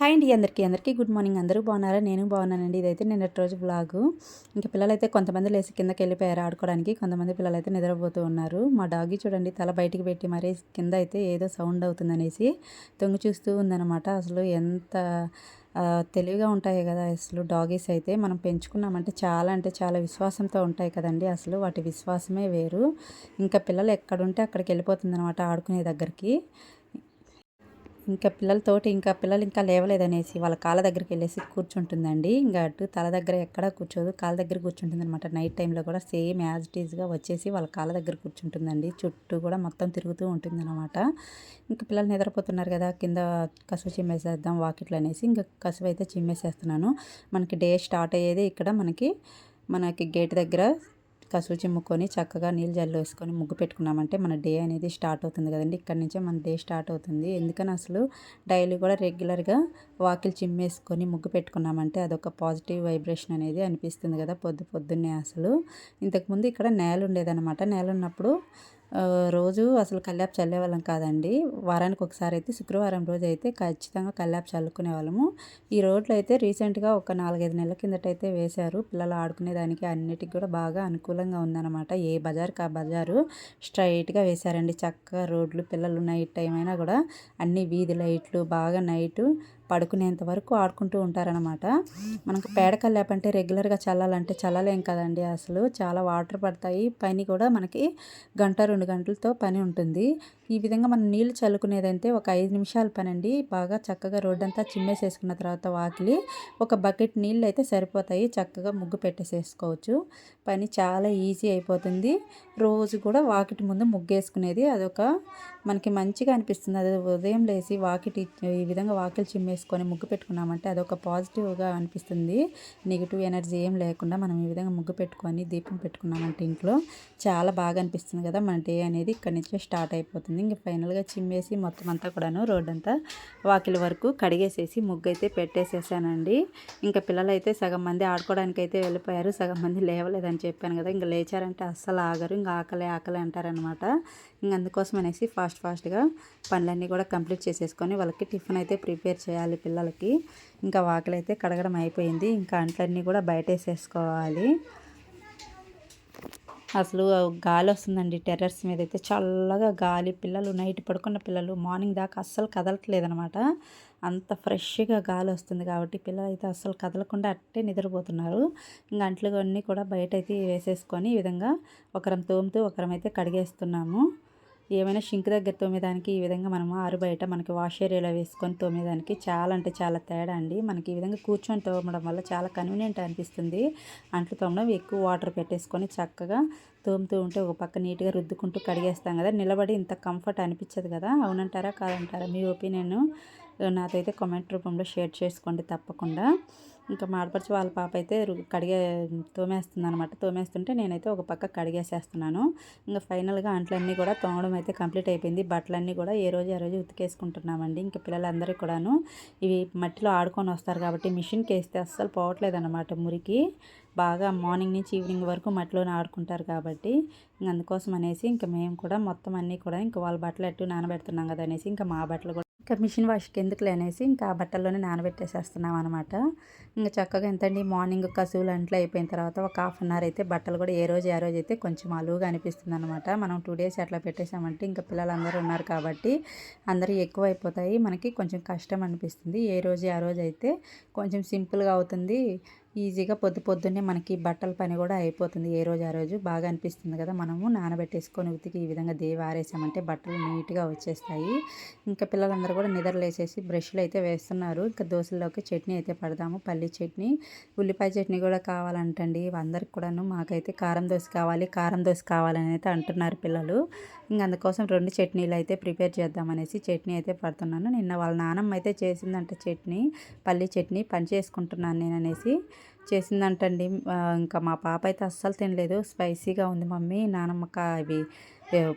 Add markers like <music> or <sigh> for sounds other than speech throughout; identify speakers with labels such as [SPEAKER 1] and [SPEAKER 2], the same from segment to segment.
[SPEAKER 1] Hi అండి అందరికీ అందరికీ గుడ్ మార్నింగ్. అందరూ బాగున్నారా? నేను బాగున్నానండి. ఇదైతే నిన్నటి రోజు బ్లాగు ఇంకా పిల్లలైతే కొంతమంది లేచి కిందకి వెళ్ళిపోయారు ఆడుకోవడానికి. కొంతమంది పిల్లలైతే నిద్రపోతూ ఉన్నారు. మా డాగి చూడండి తల బయటికి పెట్టి మరీ కింద అయితే ఏదో సౌండ్ అవుతుందనేసి తొంగి చూస్తూ ఉందన్నమాట. అసలు ఎంత తెలివిగా ఉంటాయి కదా అసలు డాగీస్ అయితే. మనం పెంచుకున్నామంటే చాలా అంటే చాలా విశ్వాసంతో ఉంటాయి కదండి. అసలు వాటి విశ్వాసమే వేరు. ఇంకా పిల్లలు ఎక్కడుంటే అక్కడికి వెళ్ళిపోతుంది అనమాట ఆడుకునే దగ్గరికి. ఇంకా పిల్లలతోటి ఇంకా పిల్లలు ఇంకా లేవలేదనేసి వాళ్ళ కాళ్ళ దగ్గరికి వెళ్ళేసి కూర్చుంటుందండి. ఇంకా అటు తల దగ్గర ఎక్కడ కూర్చోదు కాళ్ళ దగ్గర కూర్చుంటుంది అనమాట నైట్ టైంలో కూడా సేమ్ యాజ్ ఇట్ ఈజ్గా వచ్చేసి వాళ్ళ కాళ్ళ దగ్గర కూర్చుంటుందండి. చుట్టూ కూడా మొత్తం తిరుగుతూ ఉంటుంది అనమాట ఇంకా పిల్లలు నిద్రపోతున్నారు కదా కింద కసువు చిమ్మేసేద్దాం వాకిట్లు అనేసి ఇంకా కసువు అయితే చిమ్మేసేస్తున్నాను. మనకి డే స్టార్ట్ అయ్యేది ఇక్కడ మనకి మనకి గేట్ దగ్గర కసువు చిమ్ముకొని చక్కగా నీళ్ళు జల్లు వేసుకొని ముగ్గు పెట్టుకున్నామంటే మన డే అనేది స్టార్ట్ అవుతుంది కదండి. ఇక్కడ నుంచే మన డే స్టార్ట్ అవుతుంది. ఎందుకని అసలు డైలీ కూడా రెగ్యులర్గా వాకిలు చిమ్మేసుకొని ముగ్గు పెట్టుకున్నామంటే అదొక పాజిటివ్ వైబ్రేషన్ అనేది అనిపిస్తుంది కదా పొద్దు పొద్దున్నే అసలు. ఇంతకుముందు ఇక్కడ నేల ఉండేదన్నమాట. నేల ఉన్నప్పుడు రోజు అసలు కల్లాపు చల్లేవాళ్ళం కాదండి. వారానికి ఒకసారి అయితే శుక్రవారం రోజు అయితే ఖచ్చితంగా కల్లాపు చల్లుకునే వాళ్ళము. ఈ రోడ్లు అయితే రీసెంట్గా ఒక నాలుగైదు నెలల కిందటైతే వేశారు. పిల్లలు ఆడుకునేదానికి అన్నిటికి కూడా బాగా అనుకూలంగా ఉందన్నమాట. ఏ బజార్కి ఆ బజారు స్ట్రైట్గా వేశారండి. చక్కగా రోడ్లు పిల్లలు నైట్ టైం అయినా కూడా అన్ని వీధి లైట్లు బాగా నైటు పడుకునేంత వరకు ఆడుకుంటూ ఉంటారనమాట మనకు పేడకల్ లేపంటే రెగ్యులర్గా చల్లాలంటే చల్లలేం కదండి అసలు. చాలా వాటర్ పడతాయి. పని కూడా మనకి గంట రెండు గంటలతో పని ఉంటుంది. ఈ విధంగా మనం నీళ్ళు చల్లుకునేదంటే ఒక ఐదు నిమిషాల పని అండి బాగా చక్కగా రోడ్డంతా చిమ్మేసేసుకున్న తర్వాత వాకిలి ఒక బకెట్ నీళ్ళు అయితే సరిపోతాయి. చక్కగా ముగ్గు పెట్టేసేసుకోవచ్చు. పని చాలా ఈజీ అయిపోతుంది. రోజు కూడా వాకిటి ముందు ముగ్గేసుకునేది అదొక మనకి మంచిగా అనిపిస్తుంది. అది ఉదయం లేచి వాకిటి ఈ విధంగా వాకిలి చిమ్మేసుకొని ముగ్గు పెట్టుకున్నామంటే అదొక పాజిటివ్గా అనిపిస్తుంది. నెగిటివ్ ఎనర్జీ ఏం లేకుండా మనం ఈ విధంగా ముగ్గు పెట్టుకొని దీపం పెట్టుకున్నామంటే ఇంట్లో చాలా బాగా అనిపిస్తుంది కదా. మన డే అనేది ఇక్కడి నుంచే స్టార్ట్ అయిపోతుంది. ఇంకా ఫైనల్గా చిమ్మేసి మొత్తం అంతా కూడాను రోడ్ అంతా వాకిలి వరకు కడిగేసేసి ముగ్గు అయితే పెట్టేసేసానండి. ఇంకా పిల్లలు అయితే సగం మంది ఆడుకోవడానికి అయితే వెళ్ళిపోయారు. సగం మంది లేవలేదని చెప్పాను కదా ఇంకా లేచారంటే అస్సలు ఆగరు ఇంకా ఆకలి ఆకలి అంటారనమాట ఇంక అందుకోసం అనేసి ఫాస్ట్ ఫాస్ట్గా పనులన్నీ కూడా కంప్లీట్ చేసేసుకొని వాళ్ళకి టిఫిన్ అయితే ప్రిపేర్ చేయాలి పిల్లలకి. ఇంకా వాకిలి అయితే కడగడం అయిపోయింది. ఇంకా అంట్లన్నీ కూడా బయట వేసేసుకోవాలి అసలు గాలి వస్తుందండి టెర్రస్ మీద అయితే. చల్లగా గాలి పిల్లలు నైట్ పడుకున్న పిల్లలు మార్నింగ్ దాకా అస్సలు కదలట్లేదనమాట అంత ఫ్రెష్గా గాలి వస్తుంది కాబట్టి పిల్లలు అయితే అస్సలు కదలకుండా అట్టే నిద్రపోతున్నారు. ఇంకా అంట్లుగా అన్నీ కూడా బయట అయితే వేసేసుకొని ఈ విధంగా ఒకరం తోముతూ ఒకరం అయితే కడిగేస్తున్నాము. ఏమైనా షింక్ దగ్గర తోమేదానికి ఈ విధంగా మనము ఆరు బయట మనకి వాష్ ఏరియాలో వేసుకొని తోమేదానికి చాలా అంటే చాలా తేడా అండి. మనకి ఈ విధంగా కూర్చొని తోమడం వల్ల చాలా కన్వీనియంట్ అనిపిస్తుంది. అంట్లు తోమడం ఎక్కువ వాటర్ పెట్టేసుకొని చక్కగా తోముతూ ఉంటే ఒక పక్క నీట్గా రుద్దుకుంటూ కడిగేస్తాం కదా. నిలబడి ఇంత కంఫర్ట్ అనిపించదు కదా. అవునంటారా కాదంటారా? మీ ఒపీనియన్ నాతో అయితే కామెంట్ రూపంలో షేర్ చేసుకోండి తప్పకుండా. ఇంకా మాడపరిచి వాళ్ళ పాప అయితే కడిగే తోమేస్తుంది అనమాట తోమేస్తుంటే నేనైతే ఒక పక్క కడిగేసేస్తున్నాను. ఇంకా ఫైనల్గా అంట్లన్నీ కూడా తోమడం అయితే కంప్లీట్ అయిపోయింది. బట్టలన్నీ కూడా ఏ రోజు ఆ రోజు ఉతికేసుకుంటున్నామండి. ఇంకా పిల్లలందరికీ కూడాను ఇవి మట్టిలో ఆడుకొని వస్తారు కాబట్టి మిషన్కి వేస్తే అస్సలు పోవట్లేదు అనమాట మురికి. బాగా మార్నింగ్ నుంచి ఈవినింగ్ వరకు మట్టిలోనే ఆడుకుంటారు కాబట్టి ఇంక అందుకోసం అనేసి ఇంకా మేము కూడా మొత్తం అన్నీ కూడా ఇంకా వాళ్ళ బట్టలు ఎట్టు నానబెడుతున్నాం కదా అనేసి ఇంకా మా బట్టలు కూడా ఇంకా మిషన్ వాష్కి ఎందుకులే అనేసి ఇంకా ఆ బట్టల్లోనే నానబెట్టేసేస్తున్నాం అనమాట ఇంకా చక్కగా ఎంతండి మార్నింగ్ కసువులు అంట్లో అయిపోయిన తర్వాత ఒక హాఫ్ అన్ అవర్ అయితే బట్టలు కూడా ఏ రోజు ఏ రోజు అయితే కొంచెం అలువుగా అనిపిస్తుంది అనమాట మనం టూ డేస్ అట్లా పెట్టేసామంటే ఇంకా పిల్లలందరూ ఉన్నారు కాబట్టి అందరూ ఎక్కువ అయిపోతాయి మనకి కొంచెం కష్టం అనిపిస్తుంది. ఏ రోజు ఆ రోజు అయితే కొంచెం సింపుల్గా అవుతుంది. ఈజీగా పొద్దు పొద్దున్నే మనకి బట్టల పని కూడా అయిపోతుంది. ఏ రోజు ఆ రోజు బాగా అనిపిస్తుంది కదా! మనము నానబెట్టేసుకొని ఉతికి ఈ విధంగా దేవి ఆరేసామంటే బట్టలు నీట్గా వచ్చేస్తాయి. ఇంకా పిల్లలందరూ కూడా నిద్రలేసేసి బ్రష్లు అయితే వేస్తున్నారు. ఇంకా దోశల్లోకి చట్నీ అయితే పడదాము. పల్లి చట్నీ ఉల్లిపాయ చట్నీ కూడా కావాలంటండి. అందరికి కూడాను మాకైతే కారం దోశ కావాలి కారం దోశ కావాలని అయితే అంటున్నారు పిల్లలు. ఇంకా అందుకోసం రెండు చట్నీలు అయితే ప్రిపేర్ చేద్దామనేసి చట్నీ అయితే పడుతున్నాను. నిన్న వాళ్ళ నానమ్మ అయితే చేసిందంట చట్నీ పల్లి చట్నీ పని చేసుకుంటున్నాను నేను అనేసి. చేసిందంటండి. ఇంకా మా పాప అయితే అస్సలు తినలేదు. స్పైసీగా ఉంది మమ్మీ. నానమ్మక అవి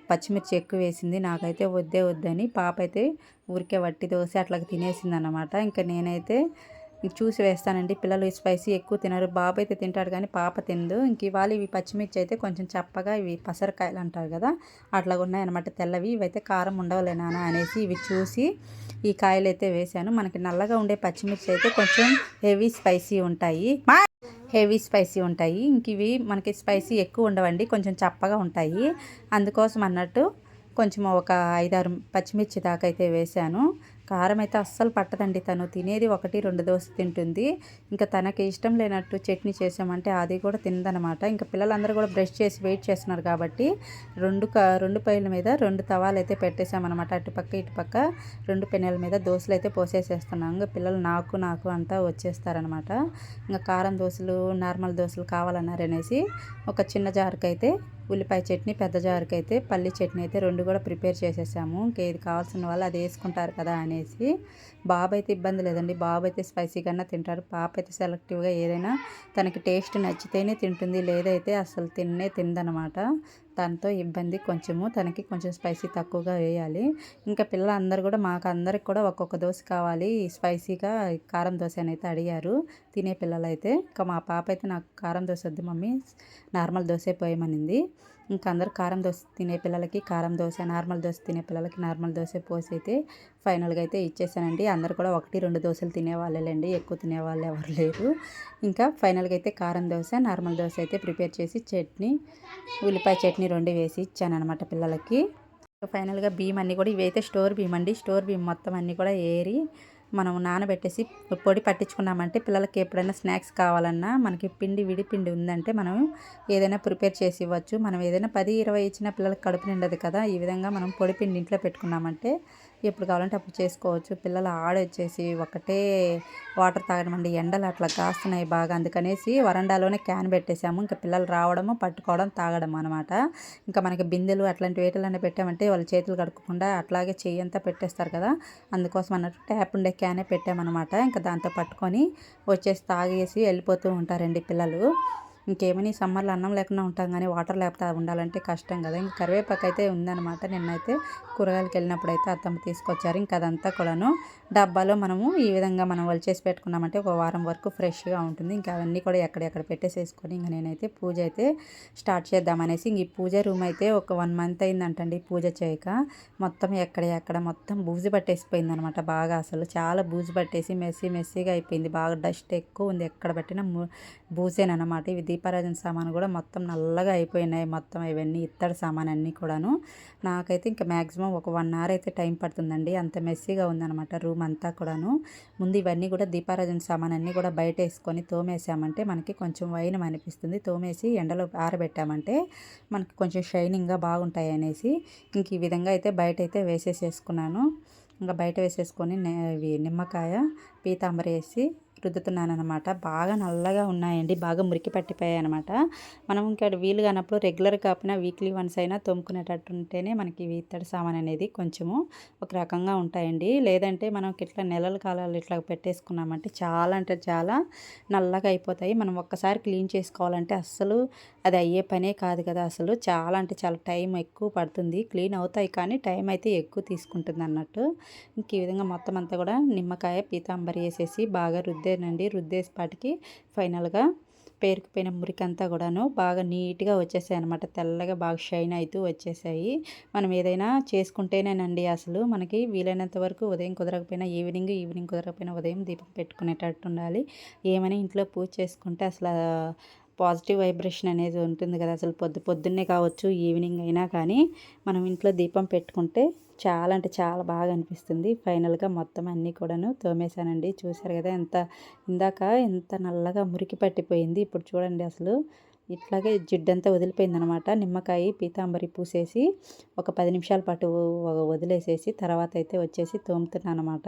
[SPEAKER 1] పచ్చిమిర్చి ఎక్కువ వేసింది. నాకైతే వద్దే వద్దని పాప అయితే ఊరికే వట్టి దోశ అట్లా తినేసింది అనమాట ఇంకా నేనైతే చూసి వేస్తానండి. పిల్లలు స్పైసీ ఎక్కువ తినరు. బాబు అయితే తింటాడు కానీ పాప తిందు ఇంక ఇవాళ ఇవి పచ్చిమిర్చి అయితే కొంచెం చప్పగా ఇవి పసరకాయలు అంటారు కదా అట్లా ఉన్నాయన్నమాట తెల్లవి. ఇవైతే కారం ఉండవులే నాన్న అనేసి ఇవి చూసి ఈ కాయలు అయితే వేసాను మనకి నల్లగా ఉండే పచ్చిమిర్చి అయితే కొంచెం హెవీ స్పైసీ ఉంటాయి. హెవీ స్పైసీ ఉంటాయి. ఇంక ఇవి మనకి స్పైసీ ఎక్కువ ఉండవండి. కొంచెం చప్పగా ఉంటాయి. అందుకోసం అన్నట్టు కొంచెం ఒక ఐదారు పచ్చిమిర్చి దాకా అయితే వేసాను కారం అయితే అస్సలు పట్టదండి. తను తినేది ఒకటి రెండు దోశ తింటుంది. ఇంకా తనకి ఇష్టం లేనట్టు చట్నీ చేసామంటే అది కూడా తిందనమాట ఇంకా పిల్లలందరూ కూడా బ్రష్ చేసి వెయిట్ చేస్తున్నారు కాబట్టి రెండు రెండు పైల మీద రెండు తవాలు అయితే పెట్టేసామన్నమాట అటుపక్క ఇటుపక్క రెండు పెనెల మీద దోశలు అయితే పోసేసేస్తున్నాం. ఇంకా పిల్లలు నాకు నాకు అంతా వచ్చేస్తారనమాట ఇంకా కారం దోశలు నార్మల్ దోశలు కావాలన్నారనేసి ఒక చిన్న జారుకైతే ఉల్లిపాయ చట్నీ పెద్ద జారుకి అయితే పల్లి చట్నీ అయితే రెండు కూడా ప్రిపేర్ చేసేసాము. ఇంకేది కావాల్సిన వాళ్ళు అది వేసుకుంటారు కదా అని అనేసి బాబు అయితే ఇబ్బంది లేదండి. బాబు అయితే స్పైసీగా తింటారు. పాప అయితే సెలెక్టివ్గా ఏదైనా తనకి టేస్ట్ నచ్చితేనే తింటుంది. లేదైతే అసలు తిన్నే తిందనమాట. దాంతో ఇబ్బంది కొంచెము తనకి కొంచెం స్పైసీ తక్కువగా వేయాలి. ఇంకా పిల్లలందరూ కూడా మాకు అందరికి కూడా ఒక్కొక్క దోశ కావాలి. స్పైసీగా కారం దోశ అని అయితే అడిగారు తినే పిల్లలైతే. ఇంకా మా పాప అయితే నాకు కారం దోశ వద్దు మమ్మీ. నార్మల్ దోశ పోయమనింది. ఇంకా అందరు కారం దోశ తినే పిల్లలకి కారం దోశ నార్మల్ దోశ తినే పిల్లలకి నార్మల్ దోశ పోసి అయితే ఫైనల్గా అయితే ఇచ్చేసానండి. అందరు కూడా ఒకటి రెండు దోశలు తినేవాళ్ళేలేండి ఎక్కువ తినేవాళ్ళు ఎవరు లేరు. ఇంకా ఫైనల్గా అయితే కారం దోశ నార్మల్ దోశ అయితే ప్రిపేర్ చేసి చట్నీ ఉల్లిపాయ చట్నీ రెండు వేసి ఇచ్చానమాట పిల్లలకి. ఫైనల్గా బియ్యం అన్నీ కూడా ఇవైతే స్టోర్ బియ్యం అండి. స్టోర్ బియ్యం మొత్తం అన్నీ కూడా ఏరి మనం నానబెట్టేసి పొడి పట్టించుకున్నామంటే పిల్లలకి ఎప్పుడైనా స్నాక్స్ కావాలన్నా మనకి పిండి విడి పిండి ఉందంటే మనం ఏదైనా ప్రిపేర్ చేసి ఇవ్వచ్చు. మనం ఏదైనా పది ఇరవై ఇచ్చిన పిల్లలకి కడుపు నిండదు కదా. ఈ విధంగా మనం పొడి పిండి ఇంట్లో పెట్టుకున్నామంటే ఎప్పుడు కావాలంటే అప్పుడు చేసుకోవచ్చు. పిల్లలు ఆడొచ్చేసి ఒకటే వాటర్ తాగడం అండి ఎండలు అట్లా కాస్తున్నాయి బాగా అందుకనేసి వరండాలోనే క్యాన్ పెట్టేసాము ఇంకా పిల్లలు రావడము పట్టుకోవడం తాగడం అనమాట ఇంకా మనకి బిందెలు అట్లాంటి వేటలన్నీ పెట్టామంటే వాళ్ళు చేతులు కడుక్కోకుండా అట్లాగే చెయ్యి అంతా పెట్టేస్తారు కదా. అందుకోసం అన్నట్టు ట్యాప్ ఉండే క్యానే పెట్టామన్నమాట. ఇంకా దాంతో పట్టుకొని వచ్చేసి తాగేసి వెళ్ళిపోతూ ఉంటారండి పిల్లలు. ఇంకేమని సమ్మర్లో అన్నం లేకుండా ఉంటాం కానీ వాటర్ లేకపోతే ఉండాలంటే కష్టం కదా. ఇంక కరివేపాకు అయితే ఉందన్నమాట. నిన్నైతే కూరగాయలకు వెళ్ళినప్పుడు అయితే అత్తమ్మ తీసుకొచ్చారు. ఇంక అదంతా కూడాను డబ్బాలో మనము ఈ విధంగా మనం వలిచేసి పెట్టుకున్నామంటే ఒక వారం వరకు ఫ్రెష్గా ఉంటుంది. ఇంకా అవన్నీ కూడా ఎక్కడెక్కడ పెట్టేసేసుకొని ఇంకా నేనైతే పూజ అయితే స్టార్ట్ చేద్దామనేసి ఇంక ఈ పూజ రూమ్ అయితే ఒక వన్ మంత్ అయిందంటండి పూజ చేయక. మొత్తం ఎక్కడ ఎక్కడ మొత్తం బూజు పట్టేసిపోయింది అనమాట బాగా అసలు. చాలా బూజు పట్టేసి మెస్సీ మెస్సీగా అయిపోయింది. బాగా డస్ట్ ఎక్కువ ఉంది. ఎక్కడ పెట్టినా బూసేనమాట ఇది దీపారాజన సామాను కూడా మొత్తం నల్లగా అయిపోయినాయి. మొత్తం ఇవన్నీ ఇత్తడి సామాన్ అన్నీ కూడాను. నాకైతే ఇంకా మ్యాక్సిమం ఒక వన్ అవర్ అయితే టైం పడుతుందండి. అంత మెస్సీగా ఉందన్నమాట రూమ్ అంతా కూడాను. ముందు ఇవన్నీ కూడా దీపారాజన సామాన్ అన్నీ కూడా బయట వేసుకొని తోమేసామంటే మనకి కొంచెం వైనం అనిపిస్తుంది. తోమేసి ఎండలో ఆరబెట్టామంటే మనకి కొంచెం షైనింగ్గా బాగుంటాయి అనేసి ఇంక ఈ విధంగా అయితే బయట అయితే వేసేసేసుకున్నాను. ఇంకా బయట వేసేసుకొని ఇవి నిమ్మకాయ పీతాంబరి వేసి రుద్దుతున్నాను అనమాట బాగా నల్లగా ఉన్నాయండి. బాగా మురికి పట్టిపోయాయి అనమాట మనం ఇంకా వీలు కానప్పుడు రెగ్యులర్ కాకపోయినా వీక్లీ వన్స్ అయినా తోముకునేటట్టు ఉంటేనే మనకి ఇత్తడి సామాన్ అనేది కొంచెము ఒక రకంగా ఉంటాయండి. లేదంటే మనం ఇట్లా నెలల కాలాలు ఇట్లా పెట్టేసుకున్నామంటే చాలా అంటే చాలా నల్లగా అయిపోతాయి. మనం ఒక్కసారి క్లీన్ చేసుకోవాలంటే అస్సలు అది అయ్యే పనే కాదు కదా అసలు. చాలా అంటే చాలా టైం ఎక్కువ పడుతుంది. క్లీన్ అవుతాయి కానీ టైం అయితే ఎక్కువ తీసుకుంటుంది అన్నట్టు. ఇంక ఈ విధంగా మొత్తం అంతా కూడా నిమ్మకాయ పీతాంబరి వేసేసి బాగా రుద్దేనండి రుద్దేసిపాటికి ఫైనల్గా. పేరుకుపోయిన మురికంతా కూడాను బాగా నీట్గా వచ్చేసాయి అనమాట తెల్లగా బాగా షైన్ అవుతూ వచ్చేసాయి. మనం ఏదైనా చేసుకుంటేనేనండి అసలు మనకి వీలైనంత వరకు ఉదయం కుదరకపోయినా ఈవినింగ్ ఈవినింగ్ కుదరకపోయినా ఉదయం దీపం పెట్టుకునేటట్టు ఉండాలి. ఏమైనా ఇంట్లో పూజ చేసుకుంటే అసలు పాజిటివ్ వైబ్రేషన్ అనేది ఉంటుంది కదా. అసలు పొద్దు పొద్దున్నే కావచ్చు ఈవినింగ్ అయినా కానీ మనం ఇంట్లో దీపం పెట్టుకుంటే చాలా అంటే చాలా బాగా అనిపిస్తుంది. ఫైనల్గా మొత్తం అన్నీ కూడాను తోమేశానండి. చూశారు కదా ఎంత ఇందాక ఎంత నల్లగా మురికి పట్టిపోయింది. ఇప్పుడు చూడండి అసలు ఇట్లాగే జిడ్డంతా వదిలిపోయిందనమాట. నిమ్మకాయ పీతాంబరి పూసేసి ఒక పది నిమిషాల పాటు వదిలేసేసి తర్వాత అయితే వచ్చేసి తోముతున్నాను అనమాట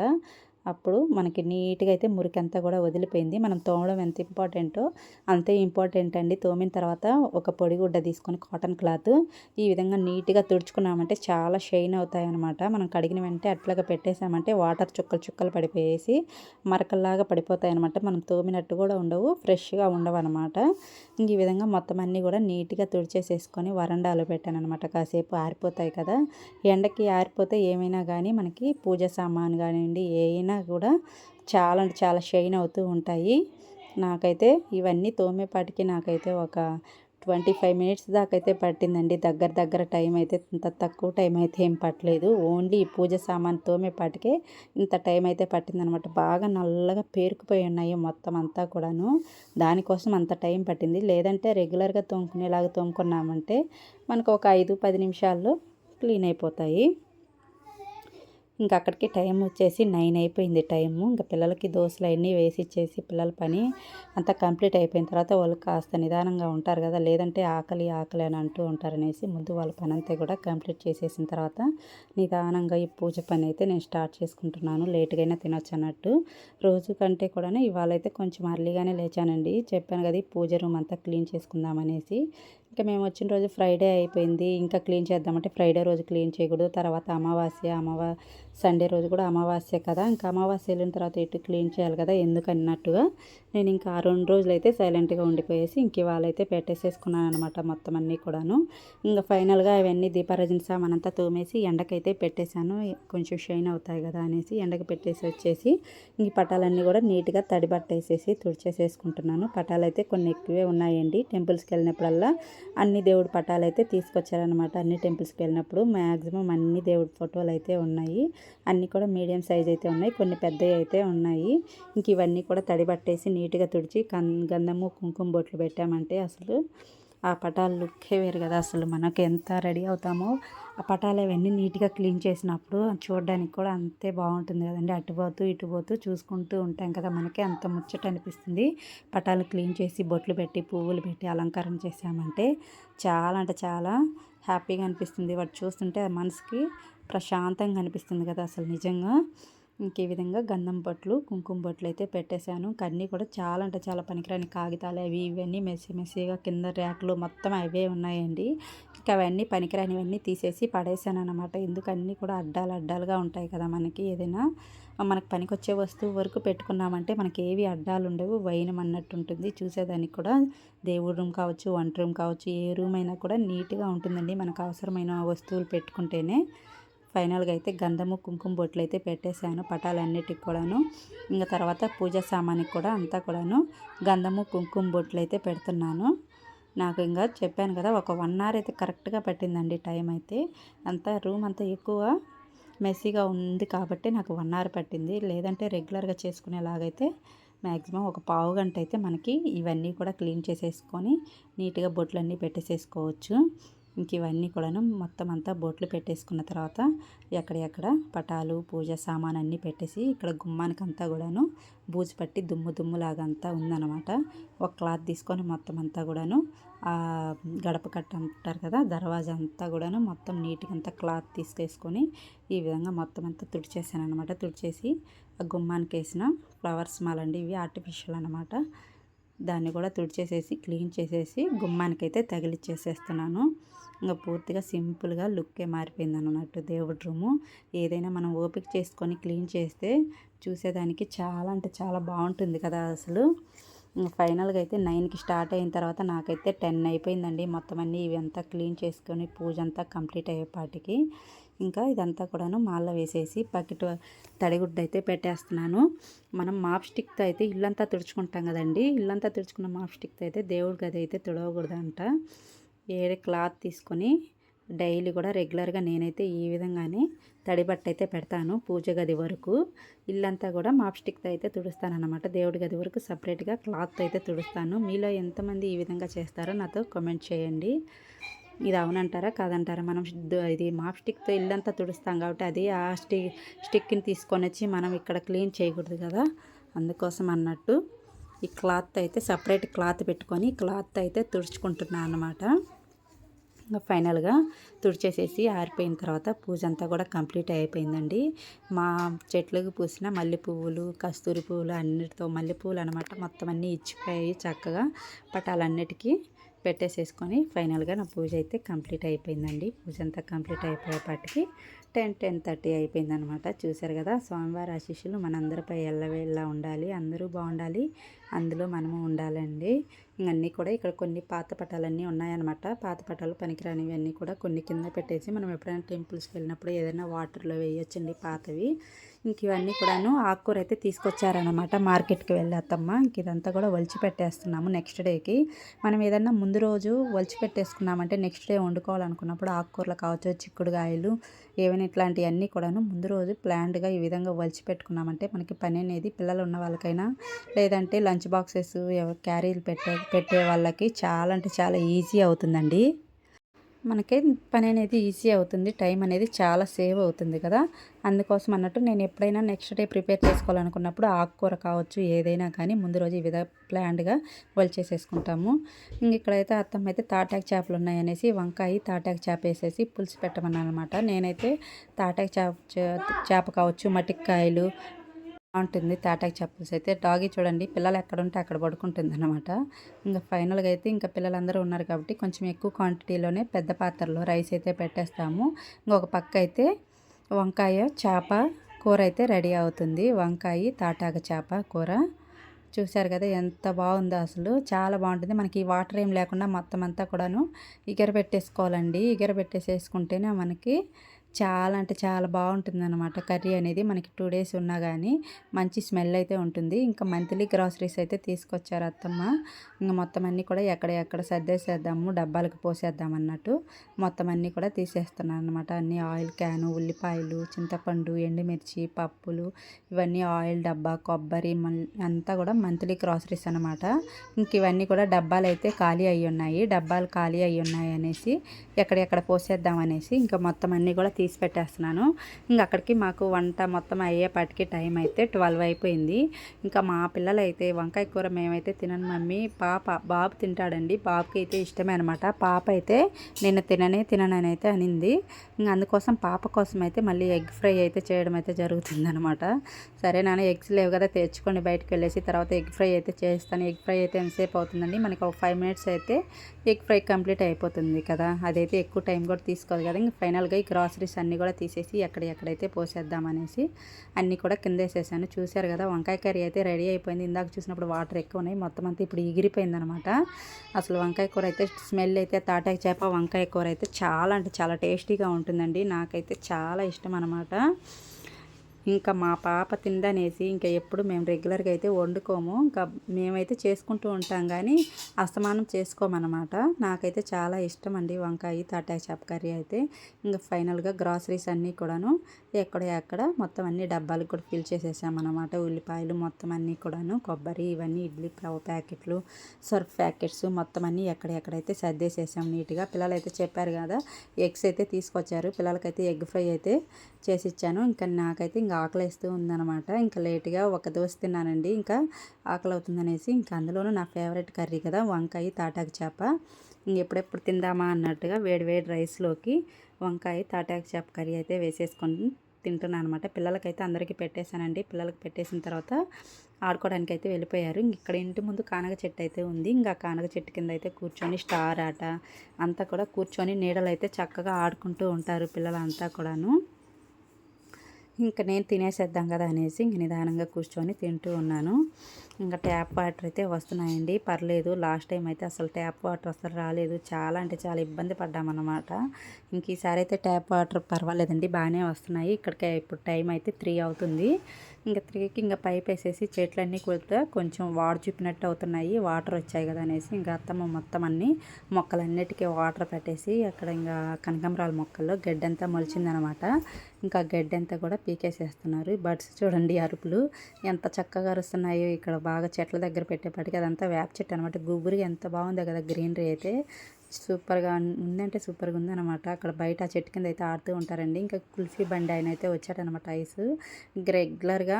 [SPEAKER 1] అప్పుడు మనకి నీట్గా అయితే మురికంతా కూడా వదిలిపోయింది. మనం తోమడం ఎంత ఇంపార్టెంటో అంతే ఇంపార్టెంట్ అండి. తోమిన తర్వాత ఒక పొడి గుడ్డ తీసుకొని కాటన్ క్లాత్ ఈ విధంగా నీట్గా తుడుచుకున్నామంటే చాలా షైన్ అవుతాయి అనమాట మనం కడిగిన వెంటనే అట్లాగా పెట్టేసామంటే వాటర్ చుక్కలు చుక్కలు పడిపోయేసి మరకల్లాగా పడిపోతాయి అనమాట మనం తోమినట్టు కూడా ఉండవు ఫ్రెష్గా ఉండవు అనమాట ఈ విధంగా మొత్తం అన్నీ కూడా నీట్గా తుడిచేసేసుకొని వరండాలో పెట్టాను అనమాట కాసేపు ఆరిపోతాయి కదా ఎండకి ఆరిపోతే ఏమైనా కానీ మనకి పూజ సామాన్ కానివ్వండి ఏమైనా అయినా కూడా చాలా అంటే చాలా షైన్ అవుతూ ఉంటాయి. నాకైతే ఇవన్నీ తోమేపాటికి నాకైతే ఒక ట్వంటీ ఫైవ్ మినిట్స్ దాకా అయితే పట్టిందండి. దగ్గర దగ్గర టైం అయితే ఇంత తక్కువ టైం అయితే ఏం పట్టలేదు. ఓన్లీ ఈ పూజ సామాన్ తోమేపాటికే ఇంత టైం అయితే పట్టిందనమాట. బాగా నల్లగా పేరుకుపోయి ఉన్నాయి మొత్తం అంతా కూడాను. దానికోసం అంత టైం పట్టింది. లేదంటే రెగ్యులర్గా తోముకునేలాగా తోముకున్నామంటే మనకు ఒక ఐదు పది నిమిషాల్లో క్లీన్ అయిపోతాయి. ఇంకా అక్కడికి టైం వచ్చేసి నైన్ అయిపోయింది టైము. ఇంకా పిల్లలకి దోశలు అవన్నీ వేసి ఇచ్చేసి పిల్లల పని అంతా కంప్లీట్ అయిపోయిన తర్వాత వాళ్ళు కాస్త నిదానంగా ఉంటారు కదా. లేదంటే ఆకలి ఆకలి అని అంటూ ఉంటారనేసి ముందు వాళ్ళ పని అంతా కూడా కంప్లీట్ చేసేసిన తర్వాత నిదానంగా ఈ పూజ పని అయితే నేను స్టార్ట్ చేసుకుంటున్నాను. లేట్గా తినొచ్చు అన్నట్టు. రోజు కంటే కూడా ఇవాళ అయితే కొంచెం అర్లీగానే లేచానండి. చెప్పాను కదా ఈ పూజ రూమ్ అంతా క్లీన్ చేసుకుందామనేసి ఇంకా మేము వచ్చిన రోజు ఫ్రైడే అయిపోయింది. ఇంకా క్లీన్ చేద్దామంటే ఫ్రైడే రోజు క్లీన్ చేయకూడదు. తర్వాత అమావాస్య అమావా సండే రోజు కూడా అమావాస్య కదా. ఇంకా అమావాస్య వెళ్ళిన తర్వాత ఎటు క్లీన్ చేయాలి కదా ఎందుకు అన్నట్టుగా నేను ఇంకా ఆ రెండు రోజులు అయితే సైలెంట్గా ఉండిపోయేసి ఇంక ఇవాళ అయితే పెట్టేసేసుకున్నాను అనమాట మొత్తం అన్నీ కూడాను. ఇంకా ఫైనల్గా అవన్నీ దీపారాజన సామానంతా తోమేసి ఎండకైతే పెట్టేశాను. కొంచెం షైన్ అవుతాయి కదా అనేసి ఎండకి పెట్టేసి వచ్చేసి ఇంక పటాలన్నీ కూడా నీట్గా తడి పట్టేసేసి తుడిచేసేసుకుంటున్నాను. పటాలు అయితే కొన్ని ఎక్కువే ఉన్నాయండి. టెంపుల్స్కి వెళ్ళినప్పుడల్లా అన్ని దేవుడి పటాలు అయితే తీసుకొచ్చారనమాట అన్ని టెంపుల్స్కి వెళ్ళినప్పుడు మ్యాక్సిమం అన్ని దేవుడి ఫోటోలు అయితే ఉన్నాయి. అన్నీ కూడా మీడియం సైజ్ అయితే ఉన్నాయి. కొన్ని పెద్దవి అయితే ఉన్నాయి. ఇంక ఇవన్నీ కూడా తడి పట్టేసి నీట్గా తుడిచి గంధము కుంకుమ బొట్లు పెట్టామంటే అసలు ఆ పటాలు లుక్కే వేరు కదా అసలు. మనకు ఎంత రెడీ అవుతామో ఆ పటాలు అవన్నీ నీట్గా క్లీన్ చేసినప్పుడు చూడడానికి కూడా అంతే బాగుంటుంది కదండి. అటుపోతూ ఇటుపోతూ చూసుకుంటూ ఉంటాం కదా. మనకి అంత ముచ్చట అనిపిస్తుంది. పటాలు క్లీన్ చేసి బొట్లు పెట్టి పువ్వులు పెట్టి అలంకారం చేసామంటే చాలా అంటే చాలా హ్యాపీగా అనిపిస్తుంది. వాటి చూస్తుంటే మనసుకి ప్రశాంతంగా అనిపిస్తుంది కదా అసలు నిజంగా. ఇంకే విధంగా గంధం బొట్లు కుంకుమ బొట్లు అయితే పెట్టేశాను. కన్నీ కూడా చాలా అంటే చాలా పనికిరాని కాగితాలు అవి ఇవన్నీ మెస్సి మెస్సీగా కింద ర్యాక్లు మొత్తం అవే ఉన్నాయండి. ఇంకా అవన్నీ పనికిరానివన్నీ తీసేసి పడేసాను అనమాట ఎందుకు అన్నీ కూడా అడ్డాలు అడ్డాలుగా ఉంటాయి కదా మనకి ఏదైనా. మనకు పనికొచ్చే వస్తువు వరకు పెట్టుకున్నామంటే మనకి ఏవి అడ్డాలు ఉండవు. వైనం అన్నట్టు ఉంటుంది. చూసేదానికి కూడా దేవుడి రూమ్ కావచ్చు వంట రూమ్ కావచ్చు ఏ రూమ్ అయినా కూడా నీట్గా ఉంటుందండి మనకు అవసరమైన వస్తువులు పెట్టుకుంటేనే. ఫైనల్గా అయితే గంధము కుంకుమ బొట్లు అయితే పెట్టేశాను పటాలన్నిటికి కూడాను. ఇంకా తర్వాత పూజా సామానికి కూడా అంతా కూడాను గంధము కుంకుమ బొట్లు అయితే పెడుతున్నాను. నాకు ఇంకా చెప్పాను కదా ఒక వన్ అవర్ అయితే కరెక్ట్గా పట్టిందండి టైం అయితే. అంతా రూమ్ అంతా ఎక్కువ మెస్సీగా ఉంది కాబట్టి నాకు వన్ అవర్ పట్టింది. లేదంటే రెగ్యులర్గా చేసుకునేలాగైతే మ్యాక్సిమం ఒక పావు గంట అయితే మనకి ఇవన్నీ కూడా క్లీన్ చేసేసుకొని నీట్గా బొట్లన్నీ పెట్టేసేసుకోవచ్చు. ఇంక ఇవన్నీ కూడాను మొత్తం అంతా బొట్లు పెట్టేసుకున్న తర్వాత ఎక్కడెక్కడ పటాలు పూజ సామాన్ అన్నీ పెట్టేసి ఇక్కడ గుమ్మానికి అంతా కూడాను బూజు పట్టి దుమ్ము దుమ్ములాగా అంతా ఉందన్నమాట. ఒక క్లాత్ తీసుకొని మొత్తం అంతా కూడాను గడప కట్ట అంటారు కదా దర్వాజా అంతా కూడాను మొత్తం నీట్గా అంతా క్లాత్ తీసుకేసుకొని ఈ విధంగా మొత్తం అంతా తుడిచేసాను అనమాట తుడిచేసి ఆ గుమ్మానికి వేసిన ఫ్లవర్స్ మాలండి ఇవి ఆర్టిఫిషియల్ అనమాట దాన్ని కూడా తుడిచేసేసి క్లీన్ చేసేసి గుమ్మానికైతే తగిలిచ్చేసేస్తున్నాను. ఇంకా పూర్తిగా సింపుల్గా లుక్కే మారిపోయింది అన్నట్టు దేవుడి రూము. ఏదైనా మనం ఓపిక చేసుకొని క్లీన్ చేస్తే చూసేదానికి చాలా అంటే చాలా బాగుంటుంది కదా అసలు. ఫైనల్గా అయితే నైన్కి స్టార్ట్ అయిన తర్వాత నాకైతే టెన్ అయిపోయిందండి. మొత్తం అన్నీ ఇవంతా క్లీన్ చేసుకొని పూజ అంతా కంప్లీట్ అయ్యేపాటికి ఇంకా ఇదంతా కూడాను మాల్లో వేసేసి బకెట్ తడిగుడ్డ అయితే పెట్టేస్తున్నాను. మనం మాప్ స్టిక్తో అయితే ఇల్లంతా తుడుచుకుంటాం కదండి. ఇల్లంతా తుడుచుకున్న మాప్ స్టిక్తో అయితే దేవుడి గది అయితే తుడవకూడదంట. ఏడు క్లాత్ తీసుకొని డైలీ కూడా రెగ్యులర్గా నేనైతే ఈ విధంగానే తడి బట్ట అయితే పెడతాను పూజ గది వరకు. ఇల్లంతా కూడా మాప్ స్టిక్తో అయితే తుడుస్తాను అనమాట దేవుడి గది వరకు సపరేట్గా క్లాత్ అయితే తుడుస్తాను. మీలో ఎంతమంది ఈ విధంగా చేస్తారో నాతో కామెంట్ చేయండి. ఇది అవునంటారా? కాదంటారా? మనం ఇది మాప్ స్టిక్తో ఇల్లంతా తుడుస్తాం కాబట్టి అది ఆ స్టిక్ స్టిక్ని తీసుకొని వచ్చి మనం ఇక్కడ క్లీన్ చేయకూడదు కదా? అందుకోసం అన్నట్టు ఈ క్లాత్ అయితే సపరేట్ క్లాత్ పెట్టుకొని క్లాత్ అయితే తుడుచుకుంటున్నాను అనమాట ఇంకా ఫైనల్గా తుడిచేసేసి ఆరిపోయిన తర్వాత పూజ అంతా కూడా కంప్లీట్ అయిపోయిందండి. మా చెట్లకు పూసిన మల్లె పువ్వులు కస్తూరి పువ్వులు అన్నిటితో మల్లె పువ్వులు అనమాట మొత్తం అన్నీ ఇచ్చిపోయాయి చక్కగా పటాలన్నిటికీ పెట్టేసేసుకొని ఫైనల్గా నా పూజ అయితే కంప్లీట్ అయిపోయిందండి. పూజ అంతా కంప్లీట్ అయిపోయేపాటికి టెన్ టెన్ థర్టీ అయిపోయిందనమాట చూశారు కదా స్వామివారి ఆశీస్సులు మనందరిపై ఎల్లవేళ్ళ ఉండాలి అందరూ బాగుండాలి అందులో మనము ఉండాలండి. ఇవన్నీ కూడా ఇక్కడ కొన్ని పాత పటాలన్నీ ఉన్నాయన్నమాట. పాత పటాలు పనికిరానివన్నీ కూడా కొన్ని కింద పెట్టేసి మనం ఎప్పుడైనా టెంపుల్స్కి వెళ్ళినప్పుడు ఏదైనా వాటర్లో వేయొచ్చండి పాతవి. ఇంక ఇవన్నీ కూడాను ఆకుకూర అయితే తీసుకొచ్చారనమాట మార్కెట్కి వెళ్ళి ఇంక ఇదంతా కూడా ఒలిచి పెట్టేస్తున్నాము నెక్స్ట్ డేకి. మనం ఏదన్నా ముందు రోజు ఒలిచి పెట్టేసుకున్నామంటే నెక్స్ట్ డే వండుకోవాలనుకున్నప్పుడు ఆకుకూరలు కావచ్చు చిక్కుడుగాయలు ఏమైనా ఇట్లాంటివన్నీ కూడాను ముందు రోజు ప్లాన్డ్గా ఈ విధంగా ఒలిచి పెట్టుకున్నామంటే మనకి పని అనేది పిల్లలు ఉన్న వాళ్ళకైనా లేదంటే లంచ్ బాక్సెస్ క్యారీలు పెట్టే పెట్టే వాళ్ళకి చాలా అంటే చాలా ఈజీ అవుతుందండి. మనకి పని అనేది ఈజీ అవుతుంది టైం అనేది చాలా సేవ్ అవుతుంది కదా. అందుకోసం అన్నట్టు నేను ఎప్పుడైనా నెక్స్ట్ డే ప్రిపేర్ చేసుకోవాలనుకున్నప్పుడు ఆకుకూర కావచ్చు ఏదైనా కానీ ముందు రోజు ఈ విధంగా ప్లాన్డ్గా చేసేసుకుంటాము. ఇంక ఇక్కడైతే అత్తమ్మ అయితే తాటాకు చేపలు ఉన్నాయనేసి వంకాయ తాటాకు చేప వేసేసి పులుసు పెట్టమన్నాను అనమాట నేనైతే తాటాకు చేప చేప కావచ్చు మటికాయలు బాగుంటుంది. తాటాకి చెప్పల్స్ అయితే డాగి చూడండి పిల్లలు ఎక్కడ ఉంటే అక్కడ పడుకుంటుంది అనమాట ఇంకా ఫైనల్గా అయితే ఇంకా పిల్లలందరూ ఉన్నారు కాబట్టి కొంచెం ఎక్కువ క్వాంటిటీలోనే పెద్ద పాత్రలో రైస్ అయితే పెట్టేస్తాము. ఇంకొక పక్క అయితే వంకాయ చేప కూర అయితే రెడీ అవుతుంది. వంకాయ తాటాక చేప కూర. చూశారు కదా ఎంత బాగుందో అసలు. చాలా బాగుంటుంది. మనకి వాటర్ ఏం లేకుండా మొత్తం అంతా కూడాను ఇగర పెట్టేసుకోవాలండి ఇగర పెట్టేసేసుకుంటేనే మనకి చాలా అంటే చాలా బాగుంటుంది అనమాట కర్రీ అనేది మనకి టూ డేస్ ఉన్నా కానీ మంచి స్మెల్ అయితే ఉంటుంది. ఇంకా మంత్లీ గ్రాసరీస్ అయితే తీసుకొచ్చారు అత్తమ్మ. ఇంకా మొత్తం అన్నీ కూడా ఎక్కడ ఎక్కడ సర్దేసేద్దాము డబ్బాలకు పోసేద్దాం అన్నట్టు మొత్తం అన్నీ కూడా తీసేస్తున్నాను అనమాట అన్ని ఆయిల్ క్యాను ఉల్లిపాయలు చింతపండు ఎండుమిర్చి పప్పులు ఇవన్నీ ఆయిల్ డబ్బా కొబ్బరి అంతా కూడా మంత్లీ గ్రాసరీస్ అనమాట ఇంక ఇవన్నీ కూడా డబ్బాలు అయితే ఖాళీ అయి ఉన్నాయి. డబ్బాలు ఖాళీ అయి ఉన్నాయి అనేసి ఎక్కడెక్కడ పోసేద్దాం అనేసి ఇంకా మొత్తం అన్నీ కూడా తీసి పెట్టేస్తున్నాను. ఇంకా అక్కడికి మాకు వంట మొత్తం అయ్యేపాటికి టైం అయితే ట్వెల్వ్ అయిపోయింది. ఇంకా మా పిల్లలు అయితే వంకాయ కూర మేమైతే తినను మమ్మీ. పాప బాబు తింటాడండి. బాబుకి అయితే ఇష్టమే అనమాట పాప అయితే నేను తిననే తిననని అయితే అనింది. ఇంకా అందుకోసం పాప కోసం అయితే మళ్ళీ ఎగ్ ఫ్రై అయితే చేయడం అయితే జరుగుతుందనమాట సరే నాన్న ఎగ్స్ లేవు కదా తెచ్చుకొని బయటకు వెళ్ళేసి తర్వాత ఎగ్ ఫ్రై అయితే చేస్తాను. ఎగ్ ఫ్రై అయితే ఎంతసేపు అవుతుందండి? మనకి ఒక ఫైవ్ మినిట్స్ అయితే ఎగ్ ఫ్రై కంప్లీట్ అయిపోతుంది కదా. అదైతే ఎక్కువ టైం కూడా తీసుకోదు కదా. ఇంకా ఫైనల్గా ఈ పీసెస్ అన్నీ కూడా తీసేసి ఎక్కడ ఎక్కడైతే పోసేద్దామనేసి అన్నీ కూడా కింద వేసేసాను చూశారు కదా వంకాయ కర్రీ అయితే రెడీ అయిపోయింది. ఇందాక చూసినప్పుడు వాటర్ ఎక్కువ ఉన్నాయి. మొత్తం అంతా ఇప్పుడు ఎగిరిపోయింది అనమాట అసలు వంకాయ కూర అయితే స్మెల్ అయితే తాటాకి చేప వంకాయ కూర అయితే చాలా అంటే చాలా టేస్టీగా ఉంటుందండి. నాకైతే చాలా ఇష్టం అనమాట. ఇంకా మా పాప తిందనేసి ఇంకా ఎప్పుడు మేము రెగ్యులర్గా అయితే వండుకోము. ఇంకా మేమైతే చేసుకుంటూ ఉంటాం కానీ అస్తమానం చేసుకోమన్నమాట. నాకైతే చాలా ఇష్టం అండి వంకాయ తాటాయి చేప కర్రీ అయితే. ఇంకా ఫైనల్గా గ్రాసరీస్ అన్నీ కూడాను. ఎక్కడ ఎక్కడ మొత్తం అన్ని డబ్బాలు కూడా ఫిల్ చేసేసామన్నమాట. ఉల్లిపాయలు మొత్తం అన్నీ కూడాను కొబ్బరి ఇవన్నీ ఇడ్లీ రవ్వ ప్యాకెట్లు సర్ఫ్ ప్యాకెట్స్ మొత్తం అన్నీ ఎక్కడెక్కడైతే సర్దేసేసాం నీట్గా. పిల్లలు అయితే చెప్పారు కదా ఎగ్స్ అయితే తీసుకొచ్చారు. పిల్లలకైతే ఎగ్ ఫ్రై అయితే చేసి ఇచ్చాను ఇంకా నాకైతే ఇంకా ఆకలి వేస్తూ ఉందనమాట ఇంకా లేట్గా ఒక దోశ తిన్నానండి. ఇంకా ఆకలి అవుతుందనేసి ఇంకా అందులోనూ నా ఫేవరెట్ కర్రీ కదా వంకాయ తాటాకు చేప. ఎప్పుడెప్పుడు తిందామా అన్నట్టుగా వేడి వేడి రైస్లోకి వంకాయ తాటాకు చేప కర్రీ అయితే వేసేసుకొని తింటున్నాను అనమాట పిల్లలకైతే అందరికీ పెట్టేశానండి. పిల్లలకి పెట్టేసిన తర్వాత ఆడుకోవడానికి అయితే వెళ్ళిపోయారు ఇక్కడ ఇంటి ముందు కానగ చెట్టు అయితే ఉంది. ఇంకా కానగ చెట్టు కింద అయితే కూర్చొని స్టార్ ఆట అంతా కూడా కూర్చొని నీడలు అయితే చక్కగా ఆడుకుంటూ ఉంటారు పిల్లలంతా కూడాను. ఇంకా నేను తినేసేద్దాం కదా అనేసి ఇంక నిదానంగా కూర్చొని తింటూ ఉన్నాను. ఇంకా ట్యాప్ వాటర్ అయితే వస్తున్నాయండి. పర్లేదు లాస్ట్ టైం అయితే అసలు ట్యాప్ వాటర్ అసలు రాలేదు. చాలా అంటే చాలా ఇబ్బంది పడ్డామన్నమాట. ఇంక ఈసారి అయితే ట్యాప్ వాటర్ పర్వాలేదండి బాగానే వస్తున్నాయి. ఇక్కడికి ఇప్పుడు టైం అయితే త్రీ అవుతుంది. ఇంకా త్రీకి ఇంకా పైప్ వేసేసి చెట్లన్నీ కూడా కొంచెం వాడు చూపినట్టు అవుతున్నాయి. వాటర్ వచ్చాయి కదా అనేసి ఇంకా అత్తమ్మ మొత్తం అన్ని మొక్కలన్నిటికీ వాటర్ పెట్టేసి అక్కడ ఇంకా కనకంబరాల మొక్కల్లో గడ్డంతా మొలిచిందనమాట. ఇంకా గడ్డంతా కూడా పీకేసేస్తున్నారు. బర్డ్స్ చూడండి అరుపులు ఎంత చక్కగా అరుస్తున్నాయో. ఇక్కడ బాగా చెట్ల దగ్గర పెట్టేపటికి అదంతా వేప చెట్టు అనమాట. గుబురు ఎంత బాగుందో కదా గ్రీనరీ అయితే. సూపర్గా ఉందంటే సూపర్గా ఉందన్నమాట. అక్కడ బయట ఆ చెట్టు కింద అయితే ఆడుతూ ఉంటారండి. ఇంకా కుల్ఫీ బండి ఆయన అయితే వచ్చాడనమాట ఐస్. ఇంకా రెగ్యులర్గా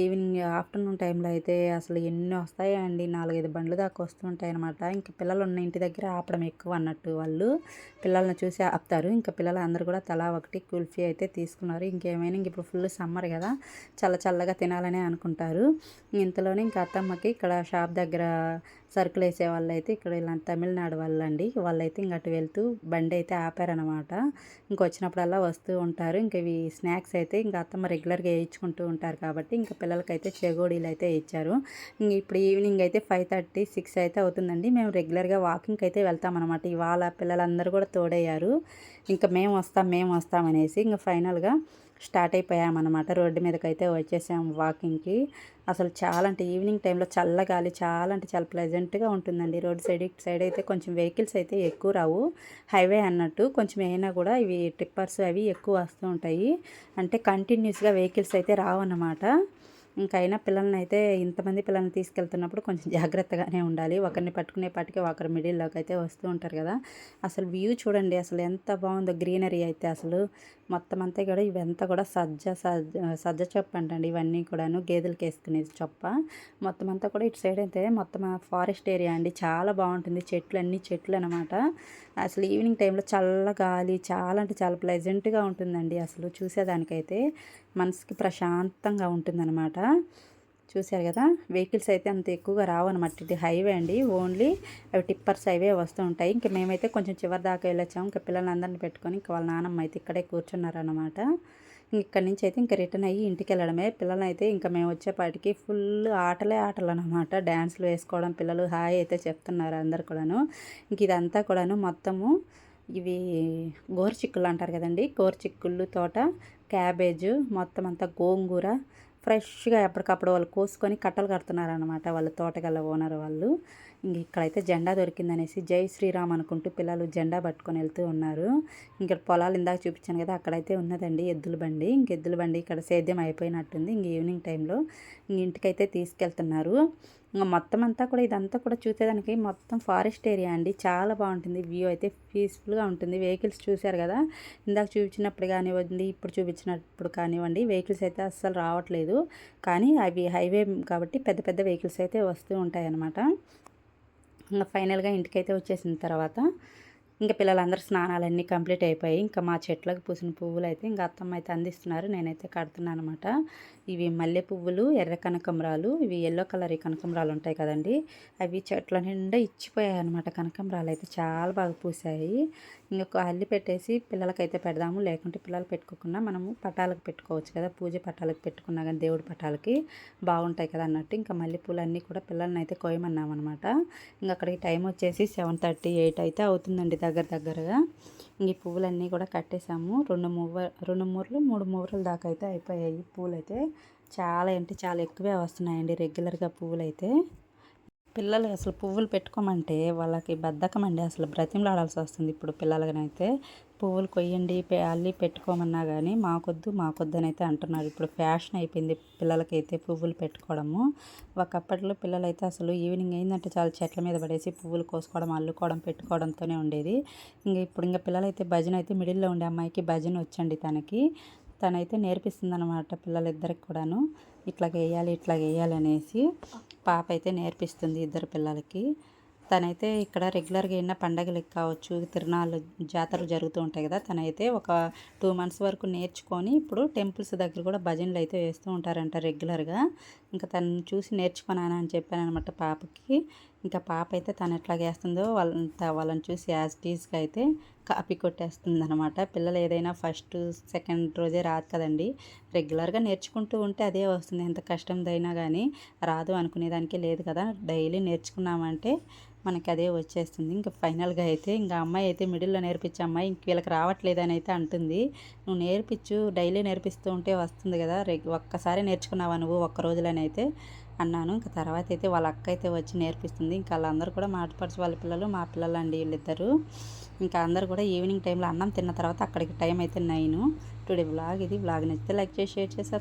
[SPEAKER 1] ఈవినింగ్ ఆఫ్టర్నూన్ టైంలో అయితే అసలు ఎన్ని వస్తాయండి? నాలుగైదు బండ్లు దాకా వస్తుంటాయి అనమాట ఇంకా పిల్లలు ఉన్న ఇంటి దగ్గర ఆపడం ఎక్కువ అన్నట్టు వాళ్ళు పిల్లల్ని చూసి ఆపుతారు. ఇంకా పిల్లలు అందరూ కూడా తలా ఒకటి కుల్ఫీ అయితే తీసుకున్నారు. ఇంకేమైనా ఇంక ఇప్పుడు ఫుల్ సమ్మర్ కదా చల్ల చల్లగా తినాలనే అనుకుంటారు. ఇంతలోనే ఇంకా అత్తమ్మకి ఇక్కడ షాప్ దగ్గర సరుకులు వేసే వాళ్ళు అయితే ఇక్కడ ఇలా తమిళనాడు వాళ్ళండి. వాళ్ళు అయితే అటు వెళ్తూ బండి అయితే ఆపారనమాట ఇంకొచ్చినప్పుడల్లా వస్తూ ఉంటారు. ఇంక ఇవి స్నాక్స్ అయితే ఇంకా అత్తమ్మ రెగ్యులర్గా వేయించుకుంటూ ఉంటారు కాబట్టి ఇంకా పిల్లలకైతే చెగోడీలు అయితే ఇచ్చారు ఇంక ఇప్పుడు ఈవినింగ్ అయితే ఫైవ్ థర్టీ సిక్స్ అయితే అవుతుందండి. మేము రెగ్యులర్గా వాకింగ్కి అయితే వెళ్తామన్నమాట. ఇవాళ పిల్లలందరూ కూడా తోడయ్యారు. ఇంకా మేము వస్తాం మేము వస్తాం అనేసి ఇంకా ఫైనల్గా స్టార్ట్ అయిపోయామన్నమాట. రోడ్డు మీదకి అయితే వచ్చేసాం వాకింగ్కి. అసలు చాలా అంటే ఈవినింగ్ టైంలో చల్లగాలి చాలా అంటే చాలా ప్లెజెంట్గా ఉంటుందండి. రోడ్ సైడ్ ఇటు సైడ్ అయితే కొంచెం వెహికల్స్ అయితే ఎక్కువ రావు. హైవే అన్నట్టు కొంచెం అయినా కూడా ఇవి టిప్పర్స్ అవి ఎక్కువ వస్తూ ఉంటాయి. అంటే కంటిన్యూస్గా వెహికల్స్ అయితే రావు అన్నమాట ఇంకైనా అయినా పిల్లల్ని అయితే ఇంతమంది పిల్లల్ని తీసుకెళ్తున్నప్పుడు కొంచెం <laughs> జాగ్రత్తగానే ఉండాలి. ఒకరిని పట్టుకునే పాటికి ఒకరి మిడిల్లోకి అయితే వస్తూ ఉంటారు కదా. అసలు వ్యూ చూడండి అసలు ఎంత బాగుందో గ్రీనరీ అయితే అసలు. మొత్తం అంతా కూడా ఇవంతా కూడా సజ్జ సజ్జ సజ్జ చొప్ప అంటండి ఇవన్నీ కూడాను. గేదెలకు వేసుకునేది చొప్ప. మొత్తం అంతా కూడా ఇటు సైడ్ అయితే మొత్తం ఫారెస్ట్ ఏరియా అండి. చాలా బాగుంటుంది. చెట్లు అన్ని చెట్లు అనమాట అసలు ఈవినింగ్ టైంలో చల్ల గాలి చాలా అంటే చాలా ప్లెజెంట్గా ఉంటుందండి. అసలు చూసేదానికైతే మనసుకి ప్రశాంతంగా ఉంటుందన్నమాట. చూశారు కదా? వెహికల్స్ అయితే అంత ఎక్కువగా రావన్నమాట. ఇది హైవే అండి. ఓన్లీ అవి టిప్పర్స్ హైవే వస్తూ ఉంటాయి. ఇంకా మేమైతే కొంచెం చివరి దాకా వెళ్ళొచ్చాము. ఇంకా పిల్లలందరినీ పెట్టుకొని ఇంకా వాళ్ళ నాన్నమ్మ అయితే ఇక్కడే కూర్చున్నారనమాట ఇక్కడ నుంచి అయితే ఇంకా రిటర్న్ అయ్యి ఇంటికి వెళ్ళడమే పిల్లలు అయితే ఇంకా మేము వచ్చేపాటికి ఫుల్ ఆటలే ఆటలు అనమాట డ్యాన్స్లు వేసుకోవడం పిల్లలు హాయ్ అయితే చెప్తున్నారు అందరు కూడాను. ఇంక ఇదంతా కూడాను మొత్తము ఇవి గోరుచిక్కులు అంటారు కదండి. గోరుచిక్కుళ్ళు తోట క్యాబేజు మొత్తం అంతా గోంగూర ఫ్రెష్గా ఎప్పటికప్పుడు వాళ్ళు కోసుకొని కట్టలు కడుతున్నారు అనమాట వాళ్ళ తోటగల ఓనర్ వాళ్ళు. ఇంక ఇక్కడైతే జెండా దొరికిందనేసి జై శ్రీరామ్ అనుకుంటూ పిల్లలు జెండా పట్టుకొని వెళ్తూ ఉన్నారు. ఇంకా పొలాలు ఇందాక చూపించాను కదా అక్కడైతే ఉన్నదండి ఎద్దుల బండి. ఇంక ఎద్దుల బండి ఇక్కడ సేద్యం అయిపోయినట్టుంది. ఇంక ఈవినింగ్ టైంలో ఇంక ఇంటికైతే తీసుకెళ్తున్నారు. ఇంకా మొత్తం అంతా కూడా ఇదంతా కూడా చూసేదానికి మొత్తం ఫారెస్ట్ ఏరియా అండి. చాలా బాగుంటుంది. వ్యూ అయితే పీస్ఫుల్గా ఉంటుంది. వెహికల్స్ చూశారు కదా ఇందాక చూపించినప్పుడు కానివ్వండి ఇప్పుడు చూపించినప్పుడు కానివ్వండి వెహికల్స్ అయితే అస్సలు రావట్లేదు. కానీ అవి హైవే కాబట్టి పెద్ద పెద్ద వెహికల్స్ అయితే వస్తూ ఉంటాయి అన్నమాట ఇంకా ఫైనల్గా ఇంటికైతే వచ్చేసిన తర్వాత ఇంకా పిల్లలందరూ స్నానాలన్నీ కంప్లీట్ అయిపోయి ఇంకా మా చెట్లకు పూసిన పువ్వులు అయితే ఇంకా అత్తమ్మ అయితే అందిస్తున్నారు. నేనైతే కడుతున్నాను అనమాట ఇవి మల్లె పువ్వులు ఎర్ర కనకంబరాలు ఇవి ఎల్లో కలర్ కనకంబరాలు ఉంటాయి కదండి. అవి చెట్ల నిండా ఇచ్చిపోయాయి అనమాట కనకంబరాలు అయితే. చాలా బాగా పూసాయి ఇంకొక అల్లి పెట్టేసి పిల్లలకైతే పెడదాము. లేకుంటే పిల్లలు పెట్టుకోకుండా మనము పటాలకు పెట్టుకోవచ్చు కదా. పూజ పటాలకు పెట్టుకున్నా కానీ దేవుడి పటాలకి బాగుంటాయి కదా అన్నట్టు. ఇంకా మల్లెపూలు అన్నీ కూడా పిల్లల్ని అయితే కోయమన్నాం అనమాట ఇంకా అక్కడికి టైం వచ్చేసి సెవెన్ థర్టీ ఎయిట్ అయితే అవుతుందండి దగ్గర దగ్గరగా. ఈ పువ్వులన్నీ కూడా కట్టేసాము. రెండు మూవ రెండు మూరలు మూడు మూరలు దాకా అయితే అయిపోయాయి. పూలు అయితే చాలా అంటే చాలా ఎక్కువే వస్తున్నాయండి. రెగ్యులర్గా పువ్వులు అయితే పిల్లలు అసలు పువ్వులు పెట్టుకోమంటే వాళ్ళకి బద్ధకం అండి. అసలు బ్రతిమలాడాల్సి వస్తుంది ఇప్పుడు పిల్లలకనైతే పువ్వులు కొయ్యండి అల్లి పెట్టుకోమన్నా కానీ మాకొద్దు మాకొద్దు అని అయితే అంటున్నారు. ఇప్పుడు ఫ్యాషన్ అయిపోయింది పిల్లలకైతే పువ్వులు పెట్టుకోవడము. ఒకప్పట్లో పిల్లలైతే అసలు ఈవినింగ్ అయిందంటే చాలా చెట్ల మీద పడేసి పువ్వులు కోసుకోవడం అల్లుకోవడం పెట్టుకోవడంతోనే ఉండేది. ఇంక ఇప్పుడు ఇంకా పిల్లలైతే భజన అయితే మిడిల్లో ఉండే అమ్మాయికి భజన వచ్చండి తనకి. తనైతే నేర్పిస్తుంది అనమాట పిల్లలిద్దరికి కూడాను. ఇట్లా వేయాలి ఇట్లా వేయాలి అనేసి పాప అయితే నేర్పిస్తుంది ఇద్దరు పిల్లలకి. తనైతే ఇక్కడ రెగ్యులర్గా ఎన్న పండగలకు కావచ్చు తిరునాళ్ళు జాతరలు జరుగుతూ ఉంటాయి కదా తనైతే ఒక టూ మంత్స్ వరకు నేర్చుకొని ఇప్పుడు టెంపుల్స్ దగ్గర కూడా భజనలు అయితే వేస్తూ ఉంటారంట రెగ్యులర్గా. ఇంకా తను చూసి నేర్చుకున్నాను అని చెప్పాను అనమాట పాపకి. ఇంకా పాప అయితే తను ఎట్లా చేస్తుందో వాళ్ళ వాళ్ళని చూసి యాజ్ టీజ్గా అయితే కాపీ కొట్టేస్తుంది అనమాట పిల్లలు ఏదైనా ఫస్ట్ సెకండ్ రోజే రాదు కదండి. రెగ్యులర్గా నేర్చుకుంటూ ఉంటే అదే వస్తుంది. ఎంత కష్టందైనా కానీ రాదు అనుకునేదానికి లేదు కదా. డైలీ నేర్చుకున్నామంటే మనకి అదే వచ్చేస్తుంది. ఇంకా ఫైనల్గా అయితే ఇంకా అమ్మాయి అయితే మిడిల్లో నేర్పించే అమ్మాయి ఇంక వీళ్ళకి రావట్లేదు అని అయితే అంటుంది. నువ్వు నేర్పించు డైలీ నేర్పిస్తూ ఉంటే వస్తుంది కదా. ఒక్కసారి నేర్చుకున్నావా నువ్వు ఒక్క రోజులనైతే అన్నాను. ఇంకా తర్వాత అయితే వాళ్ళ అక్క అయితే వచ్చి నేర్పిస్తుంది. ఇంకా వాళ్ళందరూ కూడా మాటపరిచి వాళ్ళ పిల్లలు మా పిల్లలు అండి వీళ్ళిద్దరు. ఇంకా అందరు కూడా ఈవినింగ్ టైంలో అన్నం తిన్న తర్వాత అక్కడికి టైం అయితే నైన్. టుడే బ్లాగ్ ఇది. బ్లాగ్ నచ్చితే లైక్ చేసి షేర్ చేసి